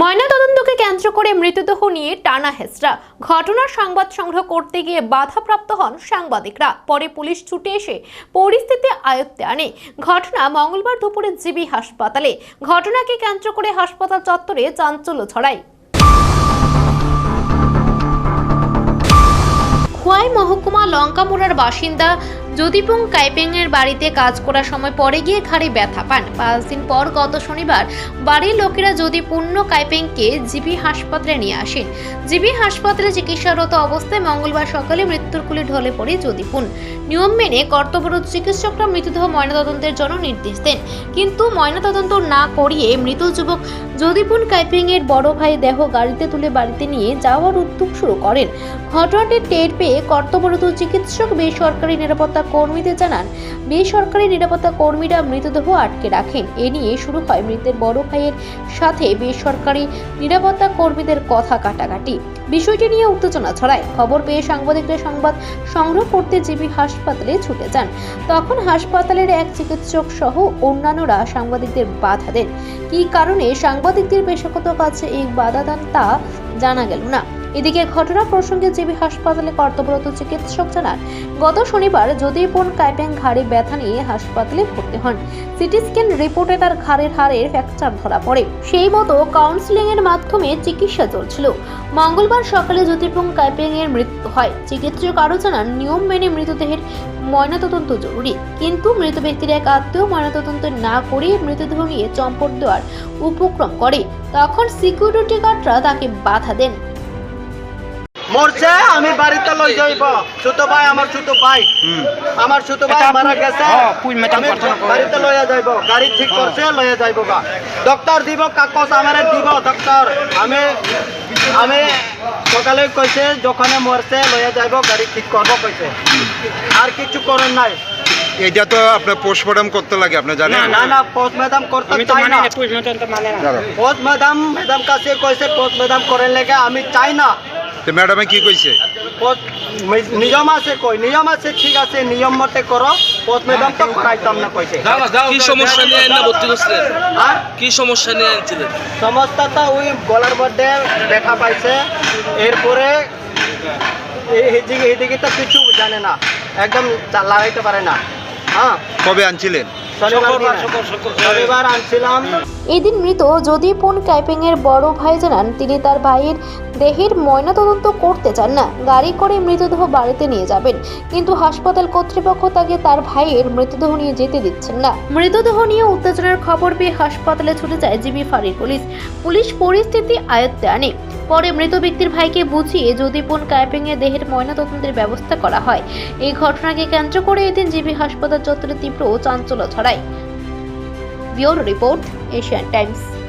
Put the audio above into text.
ময়নাতদন্তকে কেন্দ্র করে মৃতদেহ নিয়ে টানা হেসরা ঘটনার সংবাদ সংগ্রহ করতে গিয়ে বাধাপ্রাপ্ত হন সাংবাদিকরা। পরে পুলিশ ছুটে এসে পরিস্থিতি আয়ত্তে আনে। ঘটনা মঙ্গলবার দুপুরে জিবি হাসপাতালে। ঘটনাকে কেন্দ্র করে হাসপাতাল চত্বরে চাঞ্চল্য ছড়ায়। খোয়াই মহকুমা লঙ্কামোড়ার বাসিন্দা জ্যোতিপুং কাইপেংয়ের বাড়িতে কাজ করার সময় পরে গিয়ে ঘাড়ে ব্যথা পান। পাঁচ দিন পর গত শনিবার বাড়ির লোকেরা যদি পূর্ণ কাইপেংকে জিবি হাসপাতালে নিয়ে আসেন। জিবি হাসপাতালে চিকিৎসারত অবস্থায় মঙ্গলবার সকালে মৃত্যুর কুলে ঢলে পড়ে জ্যোতিপুন নিয়ম মেনে কর্তব্যরত চিকিৎসকরা মৃতদেহ ময়নাতদন্তের জন্য নির্দেশ দেন। কিন্তু ময়নাতদন্ত না করিয়ে মৃত যুবক যদিপুন কাইপিংয়ের বড় ভাই দেহ গাড়িতে তুলে বাড়িতে নিয়ে যাওয়ার উদ্যোগ শুরু করেন। ঘটনাটি টের পেয়ে কর্তব্যরত চিকিৎসক বেসরকারি নিরাপত্তা কর্মীদের জানান, বেসরকারি নিরাপত্তা কর্মীরা মৃতদেহ আটকে রাখেন। এ নিয়ে শুরু হয় মৃতের বড় ভাইয়ের সাথে বেসরকারি নিরাপত্তা কর্মীদের কথা কাটাকাটি। বিষয়টি নিয়ে উত্তেজনা ছড়ায়। খবর পেয়ে সাংবাদিকরা সংবাদ সংগ্রহ করতে জিবি হাসপাতালে ছুটে যান। তখন হাসপাতালের এক চিকিৎসক সহ অন্যান্যরা সাংবাদিকদের বাধা দেন। কী কারণে সাংবাদিকদের পেশাগত কাছে এই বাধা দেন তা জানা গেল না। এদিকে ঘটনা প্রসঙ্গে জিবি হাসপাতালে কর্তব্যরত চিকিৎসক জানান, গত শনিবার যদিপন কাইপ্যাং ঘাড়ে ব্যথা নিয়ে হাসপাতালে ভর্তি হন। সিটি স্ক্যান রিপোর্টে তার ঘাড়ের হাড়ের ফ্র্যাকচার ধরা পড়ে। সেই মতো কাউন্সিলিং এর মাধ্যমে চিকিৎসা চলছিল। মঙ্গলবার সকালে জ্যোতিপুং কাইপেং এর মৃত্যু হয়। চিকিৎসক আরও জানান, নিয়ম মেনে মৃতদেহের ময়নাতদন্ত জরুরি। কিন্তু মৃত ব্যক্তির এক আত্মীয় ময়নাতদন্ত না করে মৃতদেহ নিয়ে চম্পট দেওয়ার উপক্রম করে। তখন সিকিউরিটি গার্ডরা তাকে বাধা দেন। মরছে আমি বাড়িতে লই যাইব। ছোট ভাই আমার ছোট ভাই। আমার ছোট ভাই মারা গেছে। আমি বাড়িতে লইয়া যাইব গাড়ি ঠিক করছে লইয়া যাইব গা। ডক্টর দিব কাগজ আমার দিব ডক্টর আমি আমি সকালে কইছে যখন মরছে লইয়া যাইব গাড়ি ঠিক করব কইছে। আর কিছু করেন নাই। এটা তো আপনার পোস্টমর্টম করতে লাগে আপনি জানেন? না না পোস্ট ম্যাডাম করতে চাই না। দাঁড়াও। পোস্ট ম্যাডাম ম্যাডাম কাছে কইছে পোস্ট ম্যাডাম করেন লেগে আমি চাই না। তো ম্যাডামে কি কইছে? নিয়ম আছে কই নিয়ম আছে ঠিক আছে নিয়ম মতে করো। পোস্ট ম্যাডাম তো করাইতাম না কইছে কি সমস্যা নিয়ে এনে ভর্তি করছিলেন আর কি সমস্যা নিয়ে আনছিলেন সমস্যাটা ওই গলার মধ্যে ব্যথা পাইছে। এরপরে এই এদিকে এদিকে তো কিছু জানে না। একদম লাগাইতে পারে না। হ্যাঁ কবে আনছিলেন? এদিন মৃত যদিপন কাইপিং এর বড় ভাই জানান তিনি তার ভাইয়ের দেহের ময়নাতদন্ত করতে চান না। গাড়ি করে মৃতদেহ বাড়িতে নিয়ে যাবেন। কিন্তু হাসপাতাল কর্তৃপক্ষ তাকে তার ভাইয়ের মৃতদেহ নিয়ে যেতে দিচ্ছেন না। মৃতদেহ নিয়ে উত্তেজনার খবর পেয়ে হাসপাতালে ছুটে যায় জিবি ফাঁড়ির পুলিশ। পুলিশ পরিস্থিতি আয়ত্তে আনে। পরে মৃত ব্যক্তির ভাইকে বুঝিয়ে যদিপন এর দেহের ময়নাতদন্তের ব্যবস্থা করা হয়। এই ঘটনাকে কেন্দ্র করে এদিন জিবি হাসপাতাল চত্বরে তীব্র চাঞ্চল্য ছড়ায়। Bureau report, Asian Times.